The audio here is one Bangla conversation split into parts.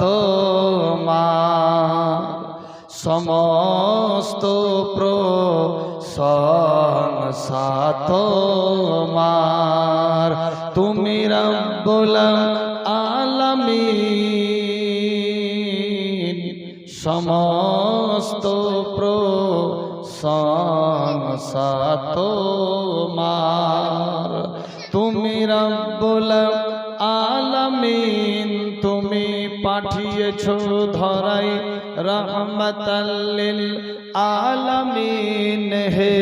তোমার সমস্ত প্রশংসা তোমার। তুমি রব্বুল আলামিন সমস্ত প্রশংসা তোমার। তুমি রব্বুল আলামিন দিয়েছ ধরাই রহমতাল্লিল আলমিন। হে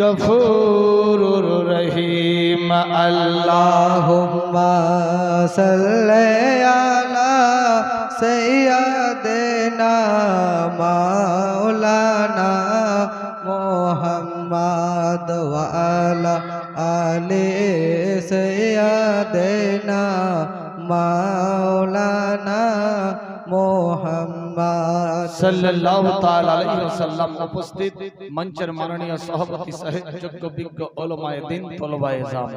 গফুর রহিম আল্লাহ সাল্লালা সৈয়াদেনা মাওলানা মোহাম্মদ ওয়ালা আলে সৈয়াদেনা মা সাল্লাল্লাহু তাআলা আলাইহি ওয়াসাল্লাম উপস্থিত মঞ্চের মাননীয় সভাপতি সাহেব যোগ্য বিজ্ঞ ওলামায়ে দিন তলবায়ে জাম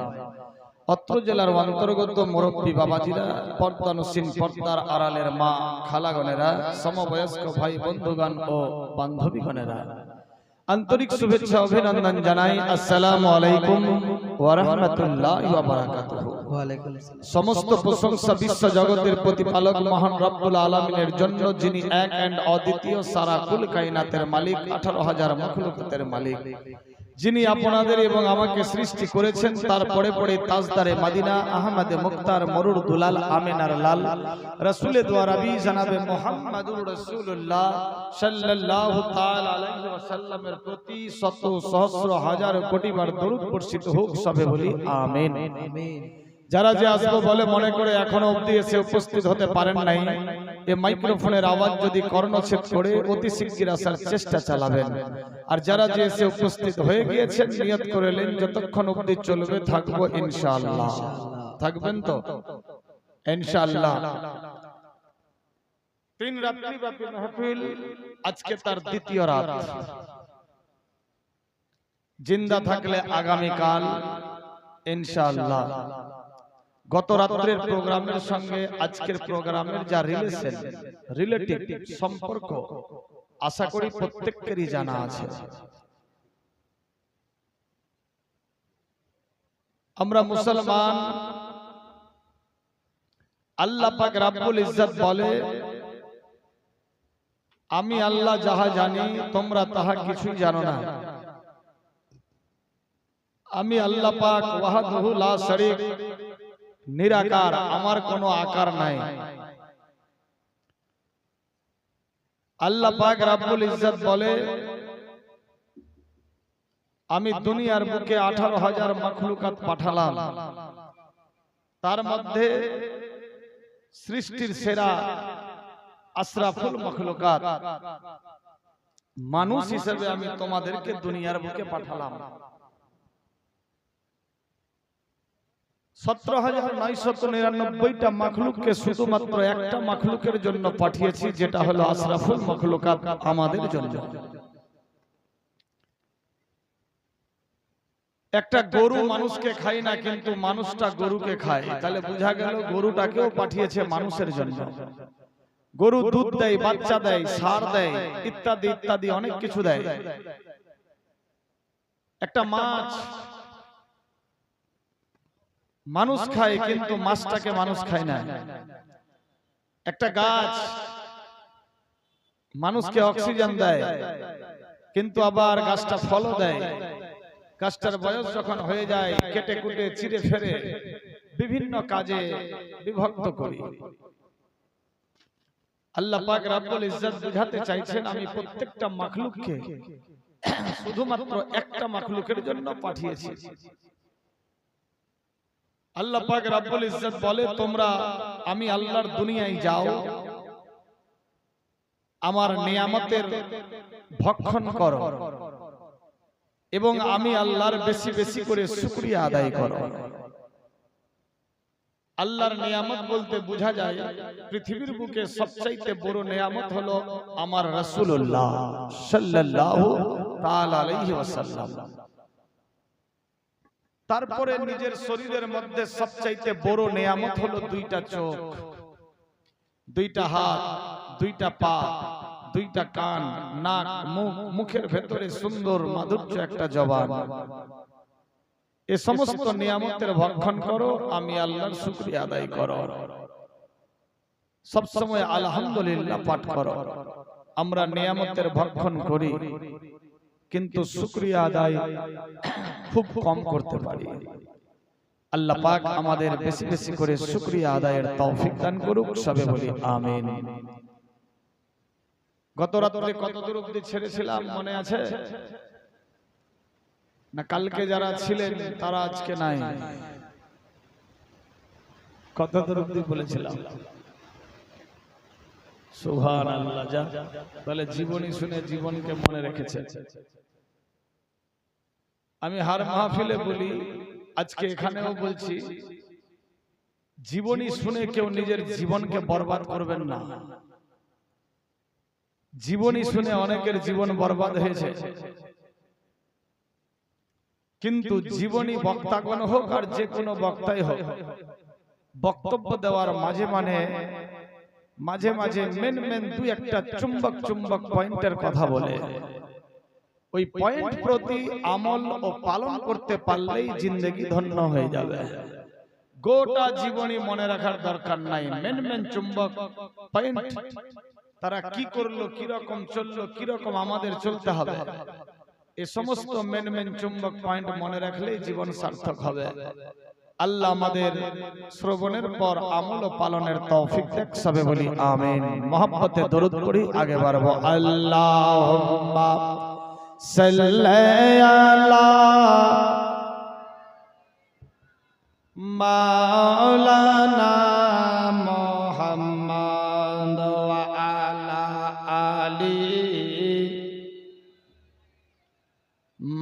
অত্র জেলার অন্তর্গত মুরব্বী বাবাজিরা পর্দানুসীন পর্দার আড়ালের মা, খালাগণেরা, সমবয়স্ক ভাই বন্ধুগণ ও বান্ধবীগণেরা। আন্তরিক শুভেচ্ছা, অভিনন্দন জানাই। আসসালামু আলাইকুম ওয়া রাহমাতুল্লাহি ওয়া বারাকাতুহু। সমস্ত প্রশংসা বিশ্ব জগতের প্রতিপালক মহান রব্বুল আলমিনের জন্য যিনি এক অ্যান্ড অদ্বিতীয় সারা কুল কাইনাতের মালিক আঠারো হাজার মখলুকাতের মালিক। যিনি আপনাদের এবং আমাকে সৃষ্টি করেছেন তারপরে পরে তাজদারে মাদিনা আহমদে মুক্তার মরুর দুলাল আমিনার লাল। রসুলে দোয়ারাবি জানাবে মোহাম্মদুর রসুল্লাহ সাল্লাল্লাহু তাআলা আলাইহি ওয়াসাল্লামের প্রতি শত সহস্র হাজার কোটি বার দরুদ বর্ষিত হোক সবে বলি আমিন আমিন। যারা যে আসব বলে মনে করে এখনও অবধি এসে উপস্থিত হতে পারেন নাই। এ মাইক্রোফোনের আওয়াজ যদি কর্ণচ্ছেদ করে অতি শিগগির আসার চেষ্টা চালাবেন। আর যারা যে এসে উপস্থিত হয়ে গিয়েছেন নিয়ত করেলেন যতক্ষণ অবধি চলবে থাকব ইনশাআল্লাহ। থাকবেন তো? ইনশাআল্লাহ। তিন রাত্রি ব্যাপী মাহফিল আজকে তার দ্বিতীয় রাত। জিন্দা থাকলে আগামীকাল ইনশাআল্লাহ। গত রাত্রের প্রোগ্রামের সঙ্গে আজকের প্রোগ্রামের যা রিলেশন রিলেটিভ সম্পর্ক আশা করি প্রত্যেকেরই জানা আছে। আমরা মুসলমান আল্লাহ পাক রাব্বুল ইজ্জত বলে আমি আল্লাহ যাহা জানি তোমরা তাহা কিছুই জানো না। আমি আল্লাহ পাক ওয়াহাদহু লা শরীক নিরাকার আমার কোনো আকার নাই। আল্লাহ পাক রাব্বুল ইজ্জত বলে আমি দুনিয়ার বুকে আঠারো হাজার মখলুকাত পাঠালাম। তার মধ্যে সৃষ্টির সেরা আশরাফুল মখলুকাত। মানুষ হিসেবে আমি তোমাদেরকে দুনিয়ার বুকে পাঠালাম। সতেরো হাজার নয়শত নিরানব্বইটা মাখলুককে শুধুমাত্র একটা মাখলুকের জন্য পাঠিয়েছি, যেটা হলো আশরাফুল মখলুকাত আমাদের জন্য। একটা গরু মানুষকে খায় না, কিন্তু মানুষটা গরুকে খায়। তাহলে বোঝা গেল গরুটাকেও পাঠিয়েছে মানুষের জন্য। গরু দুধ দেয়, বাচ্চা দেয়, সার দেয়, ইত্যাদি ইত্যাদি, অনেক কিছু দেয়। একটা মাছ মানুষ খায় কিন্তু মাছটাকে মানুষ খায় না। একটা গাছ মানুষকে অক্সিজেন দেয় কিন্তু আবার গাছটা ফলও দেয়। গাছটার বয়স যখন হয়ে যায় কেটে কুটে চিড়ে ফেরে বিভিন্ন কাজে বিভক্ত করি। আল্লাহ পাক রাব্বুল ইজ্জত বুঝাতে চাইছেন আমি প্রত্যেকটা মাখলুককে শুধুমাত্র একটা মাখলুকের জন্য পাঠিয়েছি। আল্লাহ পাক রাব্বুল ইজ্জত বলে তোমরা আমি আল্লাহর দুনিয়ায় যাও। আমার নিয়ামতের ভক্ষণ করো এবং আমি আল্লাহর বেশি বেশি করে শুকরিয়া আদায় করো। আল্লাহর নিয়ামত বলতে বোঝা যায় পৃথিবীর বুকে সবচাইতে বড় নিয়ামত হলো আমার রাসূলুল্লাহ সাল্লাল্লাহু তাআলা আলাইহি ওয়াসাল্লাম। তারপরে নিজের শরীরের মধ্যে সবচাইতে বড় নিয়ামত হলো দুইটা চোখ, দুইটা হাত, দুইটা পা, দুইটা কান, নাক, মুখ, মুখের ভেতরে সুন্দর মাধুর্য একটা জবান। এ সমস্ত নিয়ামতের ভক্ষণ করো, আমি আল্লাহর শুকরিয়া আদায় করো। সব সময় আলহামদুলিল্লাহ পাঠ করো। আমরা নিয়ামতের ভক্ষণ করি। কিন্তু শুকরিয়া আদায় খুব কম করতে পারি। আল্লাহ পাক আমাদের বেশি বেশি করে শুকরিয়া আদায়ের তৌফিক দান করুক সবে বলি আমিন। গত রাত্রে কত দূর অব্দি ছেড়েছিলাম মনে আছে? না কালকে যারা ছিলেন তারা আজকে নাই। কত দূর অব্দি বলেছিলাম? তাহলে জীবনী শুনে জীবনকে মনে রেখেছে। আমি হার মাহফিলে বলি, আজকে এখানেও বলছি, জীবনী শুনে কেউ নিজের জীবনকে বরবাদ করবেন না। জীবনী শুনে অনেকের জীবন বরবাদ হয়েছে। কিন্তু জীবনী বক্তাগণ হোক আর যে কোনো বক্তাই হোক, বক্তব্য দেওয়ার মাঝে মানে মাঝে মাঝে মেন মেন দুই একটা চুম্বক চুম্বক পয়েন্টের কথা বলে। ওই পয়েন্ট প্রতি আমল ও পালন করতে পারলেই জিন্দগি ধন্য হয়ে যাবে। গোটা জীবনী মনে রাখার দরকার নাই। মেন মেন চুম্বক পয়েন্ট। তারা কি করল কীরকম চলল কীরকম আমাদের চলতে হবে। এ সমস্ত মেন মেন চুম্বক পয়েন্ট মনে রাখলেই জীবন সার্থক হবে। আল্লাহ আমাদের শ্রবণের পর আমল পালনের তৌফিক দেখ সবে বলি, আমিন। মোহাম্মতে দরুদ পড়ি, আগে বাড়বো, আল্লাহুম্মা সাল্লি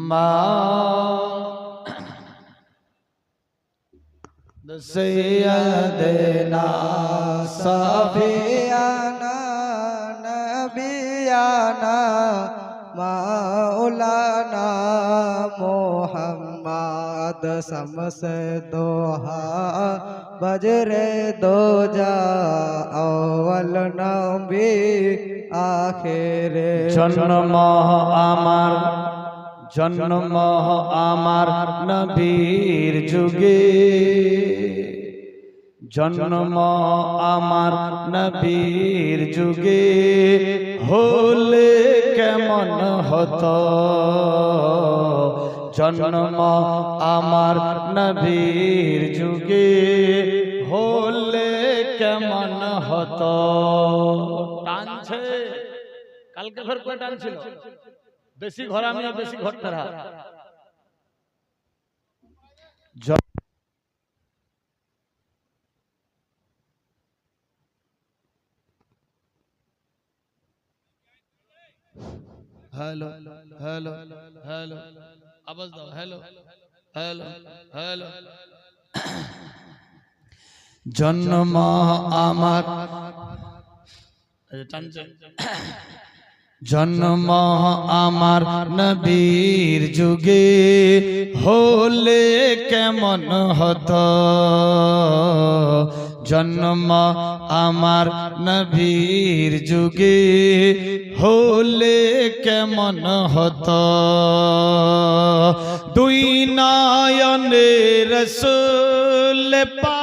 মা سیدنا صفیانا نبیانا مولانا محمد سمس دوہا، بجر دو جا اول نبی، آخر جنم آمار জন্ম আমার নবীর যুগে। জন্ম আমার নবীর যুগে। হলে কেমন হতো? জন্ম আমার নবীর যুগে। হলে কেমন হতো? টানছে। কালকে ঘর করে টানছিল? বেশি ঘর আমি বেশি ঘর তারা। হ্যালো হ্যালো হ্যালো আওয়াজ দাও হ্যালো হ্যালো হ্যালো। জন্ম আমার টানছে। জন্ম আমার নবীর যুগে হলে কেমন হত? জন্ম আমার নবীর যুগে হলে কেমন হত? দুই নয়নে রসুল পাক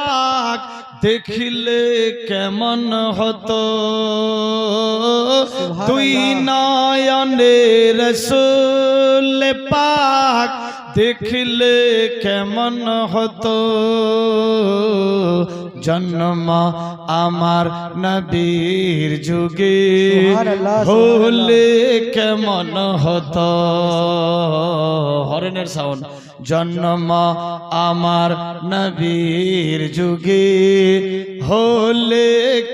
দেখিলে কেমন হতো? তুই নয়নে রসুল পাক দেখিলে কেমন হতো? জন্ম আমার নবীর যুগে। হলে কেমন হতো? হরেনের সাউন্ড জন্ম আমার নবীর যুগে। হলে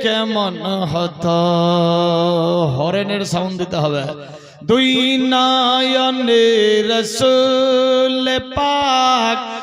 কেমন হতো? হরেনের সাউন্ড দিতে হবে। দুই নয়নে রসুল পাক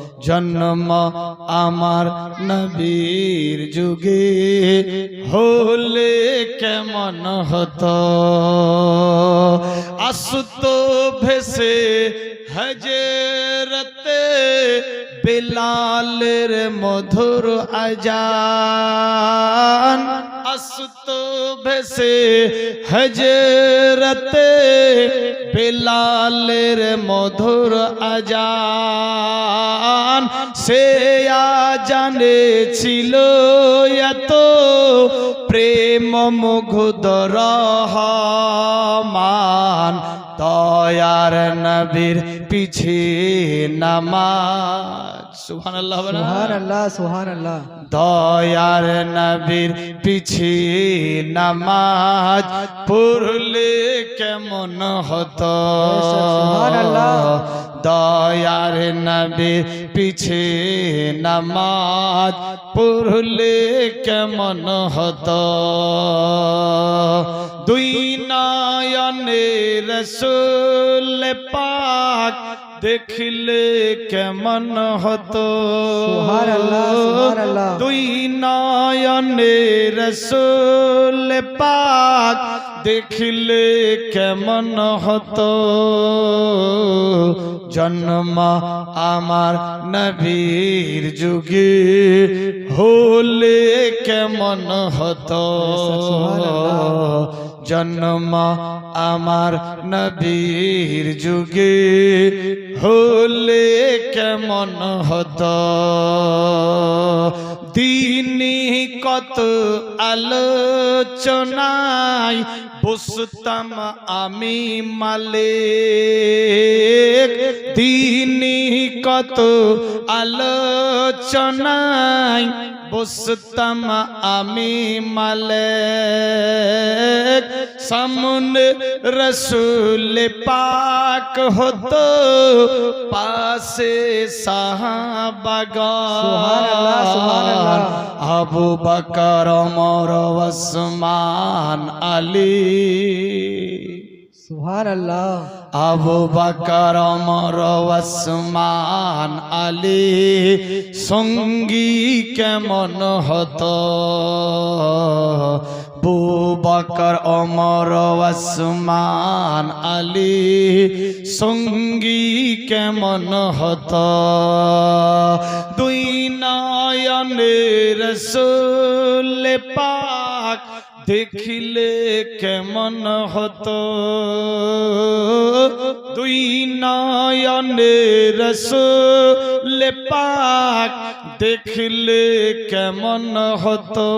জন্ম আমার নবীর যুগে হলে কেমন হতো? আসত ভেসে হজরতে বিলালের মধুর আজান। আসত ভেসে হজরতে বিলালের মধুর আজান। সে আজানে ছিল এত প্রেম মুগ্ধ রহমান দয়ার নবীর পিছে নামাজ সুবহানাল্লাহ হবে না? সুহান আল্লাহ সুহান আল্লাহ দয়ার নবীর পিছে নামাজ পড়লে কেমন হতো। দয়ার নবীর পিছে নামাজ পড়লে কেমন হত দুই নয়নে রসুল পাক দেখলে কেমন হতো। দুই নয়নে রসুল পাক দেখলে কেমন হতো? জন্ম আমার নবীর যুগে হলে কেমন হতো? জন্ম আমার নবীর যুগে হলে কেমন হতো? দিনী কত আলোচনায় বসতাম আমি মালিক। দিনী কত আলোচনায় বসতাম আমি মালিক। সামনে রসুল পাক হতো পাশে সুবহানাল্লাহ, সুবহানাল্লাহ। আবু বকর ওমর ওসমান আলী। সুহান আল্লাহ আবু বকর ওমর ওসমান আলী। সঙ্গী কেমন হতো? বু বকর ওমর ওসমান আলী। সঙ্গী কেমন হত? দুই নয়নে রসুল পাক দেখিলে কেমন হতো? দুই নয়নে রসুল পাক দেখলে কেমন হতো?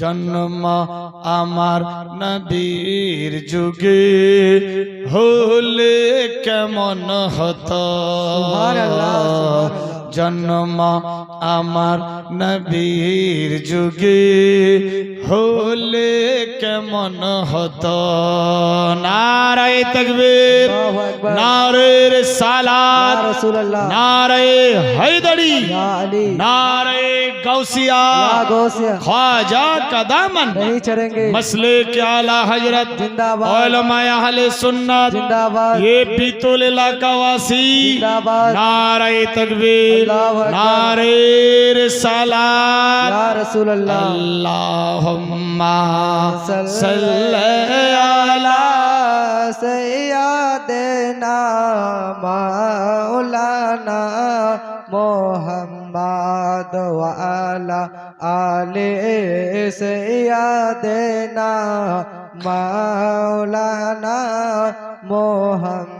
জন্ম আমার নবীর যুগে হলে কেমন হতো? সুবহানাল্লাহ। জন্ম আমার নবীর যুগে হলে কেমন হতো? নারায় তকবীর নারের সালাত নারে হায়দরি নারে گوسیا خواجہ قدامن مسئلے کے اعلیٰ حضرت علماء اہل سنت یہ پیتول علاقہ واسی نعرہ تکبیر نعرہ رسالہ जिंदाबाद ये बीतुल इलाका वासी जिंदाबाद नारे तकबीर अल्लाहु अकबर। नारे रिसालत या रसूल अल्लाह अल्लाहुम्मा सल्ल सल्ले अला सैयदना मौलाना मोहम्मद व अला आले सैयदना मौलाना मोहम्मद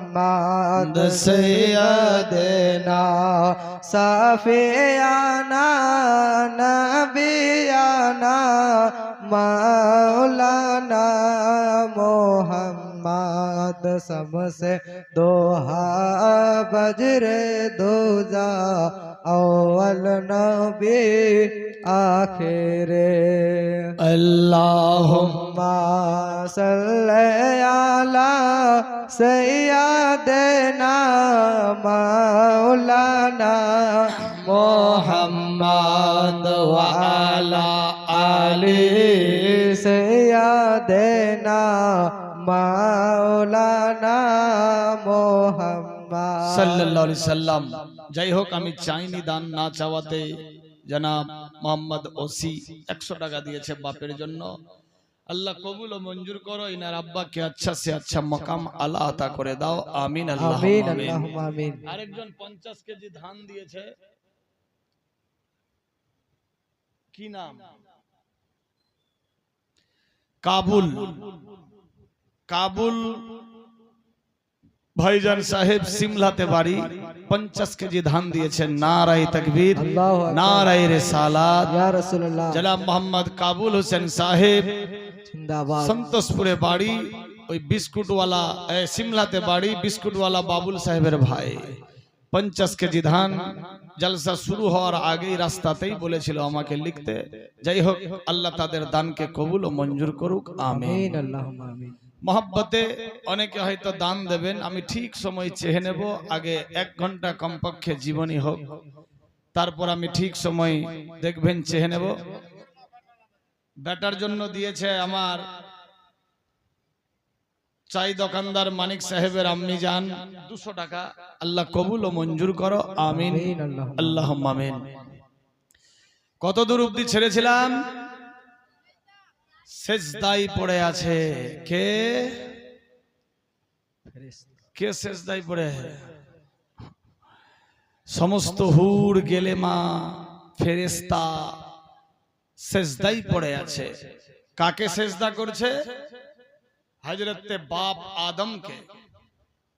सैयदना सफियाना नबियाना मौलाना شاد سم سے دوہا بجر دوزا اول نبی آخر اللہم صلی علی سیدنا مولانا محمد وعلا علی سیدنا مولانا সাল্লাল্লাহু সাল্লাম। যাই হোক আমি চাইনি দান না চাওয়াতে। জনাব মোহাম্মদ ওসি একশো টাকা দিয়েছে বাপের জন্য। আল্লাহ কবুল ও মঞ্জুর করো ইনার আব্বাকে আচ্ছা সে আচ্ছা মকাম আল্লাহ আতা করে দাও। আমিন। আল্লাহ আমিন। আরেকজন পঞ্চাশ কেজি ধান দিয়েছে। কি নাম? কাবুল। কাবুল ভাইজান সাহেব সিমলাতে বাড়ি পঞ্চাশ কেজি ধান দিয়েছেন নারাই তকবীর আল্লাহু। নারাই রাসূলুল্লাহ। জনাব মোহাম্মদ কাবুল হোসেন সাহেব সন্তোষপুরে বাড়ি ওই বিস্কুটওয়ালা সিমলাতে বাড়ি বিস্কুটওয়ালা বাবুল সাহেবের ভাই। পঞ্চাশ কেজি ধান জলসা শুরু হওয়ার আগেই রাস্তাতেই বলেছিল আমাকে লিখতে। যাই হোক আল্লাহ তাদের দানকে কবুল ও মঞ্জুর করুক আমিন। আমিন। মহব্বতে অনেকে হয়তো দান দেবেন, আমি ঠিক সময় চেহে নেব, আগে এক ঘণ্টা কমপক্ষে জীবনী হোক। তারপর আমি ঠিক সময় দেখবেন চেহে নেব। বেটার জন্য দিয়েছে আমার চাই দোকানদার মানিক সাহেবের আম্মি যান দুশো টাকা। আল্লাহ কবুল ও মঞ্জুর করো, আমিন। আল্লাহ কত দূর অব্দি ছেড়েছিলাম? সেজদাই পড়ে আছে। কে? কে সেজদাই পড়ে? সমস্ত হুর, গেলেমা ফেরেস্তা সেজদাই পড়ে আছে। কাকে সেজদা করছে? হজরতে বাপ আদমকে।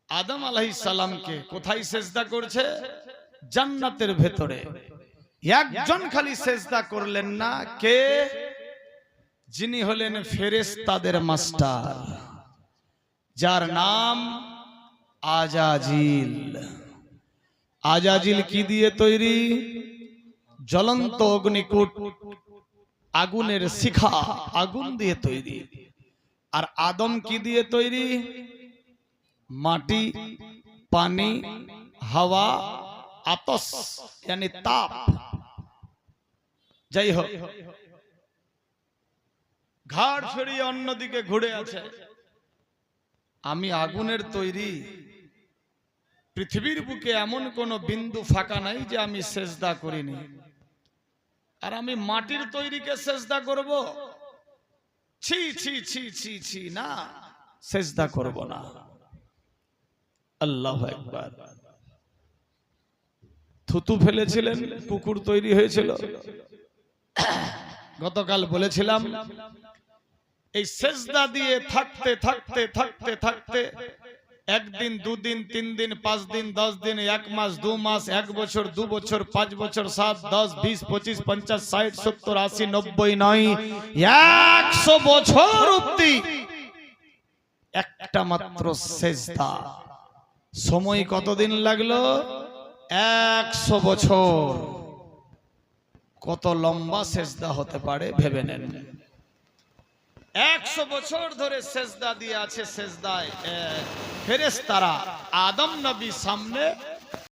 আদম আলাইহিস সালামকে কোথায় সেজদা করছে? জান্নাতের ভেতরে। একজন খালি সেজদা করলেন না। কে? যিনি হলেন ফেরেশতাদের মাস্টার, যার নাম আজাজিল। আজাজিল কি দিয়ে তৈরি? জ্বলন্ত অগ্নিকূট, আগুনের শিখা, আগুন দিয়ে তৈরি। আর আদম কি দিয়ে তৈরি? মাটি, পানি, হাওয়া, আতস তাপ। যাই হোক ঘাড় ছড়িয়ে অন্যদিকে ঘুরে আছে। আমি আগুনের তৈরি। পৃথিবীর বুকে এমন কোন বিন্দু ফাঁকা নাই যে আমি সেজদা করিনি। আর আমি মাটির তৈরিকে সেজদা করব? ছি ছি ছি ছি ছি, না, সেজদা করব না। আল্লাহ একবার থুতু ফেলেছিলেন, কুকুর তৈরি হয়েছিল। গতকাল বলেছিলাম এই সেজদা দিয়ে থাকতে থাকতে থাকতে থাকতে একদিন, দুদিন তিন দিন পাঁচ দিন দশ দিন এক মাস, দু মাস, এক বছর, দু বছর, পাঁচ বছর, সাত, দশ, বিশ, পঁচিশ, পঞ্চাশ, ষাট, সত্তর, আশি, নব্বই, নয়, একশো বছর অব্দি একটা মাত্র সেজদা। সময় কতদিন লাগল? একশো বছর। কত লম্বা সেজদা হতে পারে ভেবে নেন। একশো বছর ধরে সেজদা দিয়ে আছে সেজদায় ফেরেস তারা আদম নবী সামনে